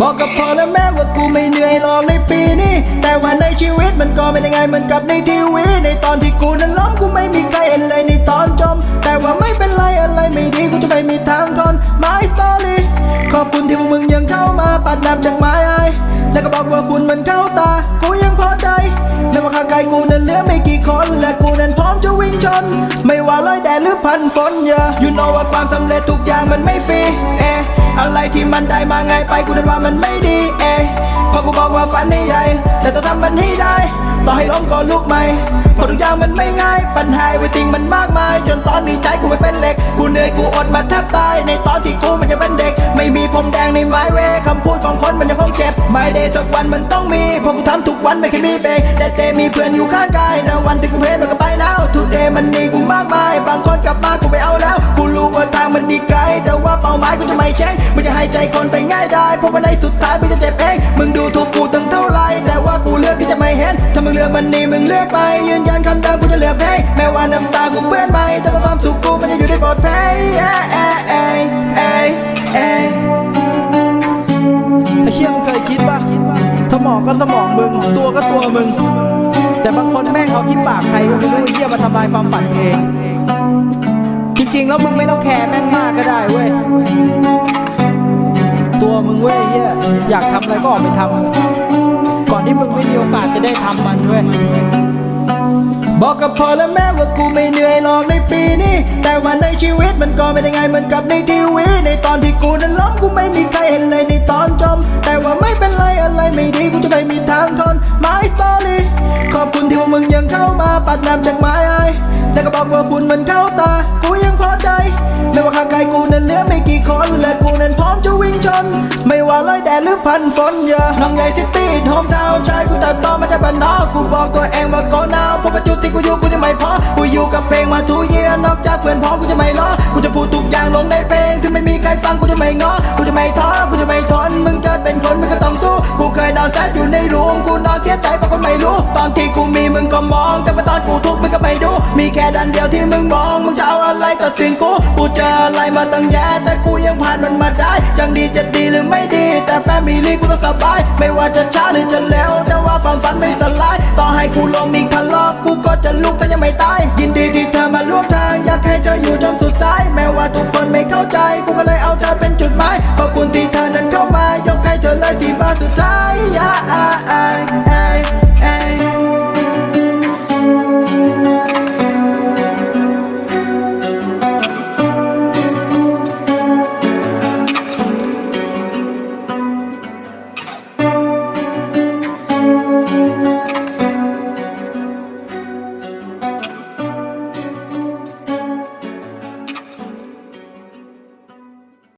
บอกกับพ่อและแม่ว่ากูไม่เหนื่อยหรอกในปีนี้ แต่ว่าในชีวิตมันก็ไม่ได้ไงเหมือนกับในทีวีในตอนที่กูนั้นล้มกูไม่มีใครเห็นเลยในตอนจม แต่ว่าไม่เป็นไรอะไรไม่ดีกูจะไปมีทางทน My story ขอบคุณที่พวกมึงยังเข้ามาปัดน้ำจากไม้ไอแล้วก็บอกว่าฝุ่นมันเข้าตา กูยังพอใจแม้ว่าข้างกายกูนั้นเหลือไม่กี่คนและกูนั้นพร้อมจะวิ่งชน ไม่ว่าร้อยแดดหรือพันฝนเยอะ You know ว่าความสำเร็จทุกอย่างมันไม่ฟรีเอ อะไรที่มันได้มาไงไปกูนั้นว่ามันไม่ดีเอะเพราะกูบอกว่าฝันให้ใหญ่แต่ต้องทำมันให้ได้ ต่อให้ล้มก็ลุกใหม่เพราะทุกอย่างมันไม่ง่าย ปัญหาวิติงมันมากมาย จนตอนนี้ใจกูไม่เป็นเหล็ก กูเหนื่อยกูอดมาแทบตาย ในตอนที่กูมันจะเป็นเด็ก ไม่มีผมแดงในไม้เวคำพูดของคนมันจะคงเจ็บ ไม่ได้สักวันมันต้องมีเพราะกูทำทุกวันไม่เคยมีเบรกแต่เจมีเพื่อนอยู่ข้างกายแต่วันที่กูเพลมันก็ไปแล้วทุกเดย์มันดีกูมากมาย บางคนกลับมากู ว่าทางมันดีไกล แต่ว่าเป้าหมายกูจะไม่แช่งมันจะให้ใจคนไปง่ายได้ เพราะว่าในสุดท้ายมันจะเจ็บเอง มึงดูถูกกูตั้งเท่าไร แต่ว่ากูเลือกที่จะไม่เห็น ถ้ามึงเลือกมันนี่มึงเลือกไป ยืนยันคำเดิมกูจะเลือกเพลงแม้ว่าน้ำตากูเปื้อนไป แต่ว่าความสุขกูมันจะอยู่ในบทเพลงเอ้ยเอ้ยเอ้ยเอ้ยเอ้ยไอ้เชี่ยมึงเคยคิดปะสมองก็สมองมึง ตัวก็ตัวมึง แต่บางคนแม่งเอาที่ปากใครก็ไม่รู้ไอ้เหี้ยมาทำลายความฝันตัวเองจ ริง ๆ แล้วมึงไม่ต้องแคร์แม่งมากก็ได้เว้ย ตัวมึงเว้ยเฮียอยากทำอะไรก็ออกไปทำก่อนที่มึงไม่มีโอกาสจะได้ทำมันเว้ยบอกกับพ่อและแม่ว่ากูไม่เหนื่อยหรอกในปีนี้ แต่ว่าในชีวิตมันก็ไม่ได้ไงเหมือนกับในทีวีในตอนที่กูนั้นล้มกูไม่มีใครเห็นเลยในตอนจม แต่ามาปัดน้ำจากไม้ไอแล้วก็บอกว่าฝุ่นมันเข้าตา กูยังพอใจไม่ว่าข้างกายกูนั้นเหลือไม่กี่คน และกูนั้นพร้อมจะวิ่งชน ไม่ว่าร้อยแดดหรือพันฝนเยอะน้องใหญ่ซิตี้โฮมทาวชายกูเติบโตมาจากบ้านนอกกูบอกตัวเองว่าโกนาวเพราะปัจจุบันที่กูอยู่กูจะไม่พอกูอยู่กับเพลงมาทุกเยียนอกจากเพื่อนพ้องกูจะไม่ล้อกูจะพูดทุกอย่างลงในเพลงถึงไม่มีใครฟังกูจะไม่ง้อกูจะไม่ท้อกูจะไม่ทนมึงเกิดเป็นคนมึงก็ต้องสู้กูเคยนอนแซดอยู่ในรูมกูนอนเสียใจเพราะคนไม่รู้ ตอนที่กูมีมึงก็มองแต่ กูทุกข์มึงก็ไม่ดู มีแค่ด้านเดียวที่มึงมองมึงจะเอาอะไรตัดสินกูกูเจออะไรมาตั้งแย่แต่กูยังผ่านมันมาได้จังดีจะดีหรือไม่ดี แต่แฟมิลี่กูต้องสบาย ไม่ว่าจะช้าหรือจะเร็วแต่ว่าความฝันไม่สลาย ต่อให้กูลงมีคันรอบกูก็จะลุกแต่ยังไม่ตาย ยินดีที่เธอมาร่วมทางอยากให้เธออยู่จนสุดสาย แม้ว่าทุกคนไม่เข้าใจ กูก็เลยเอาเธอเป็นจุดหมายขอบคุณที่เธอนั้นเข้ามายกให้เธอเลยสีบาสุดท้าย yeah, I, I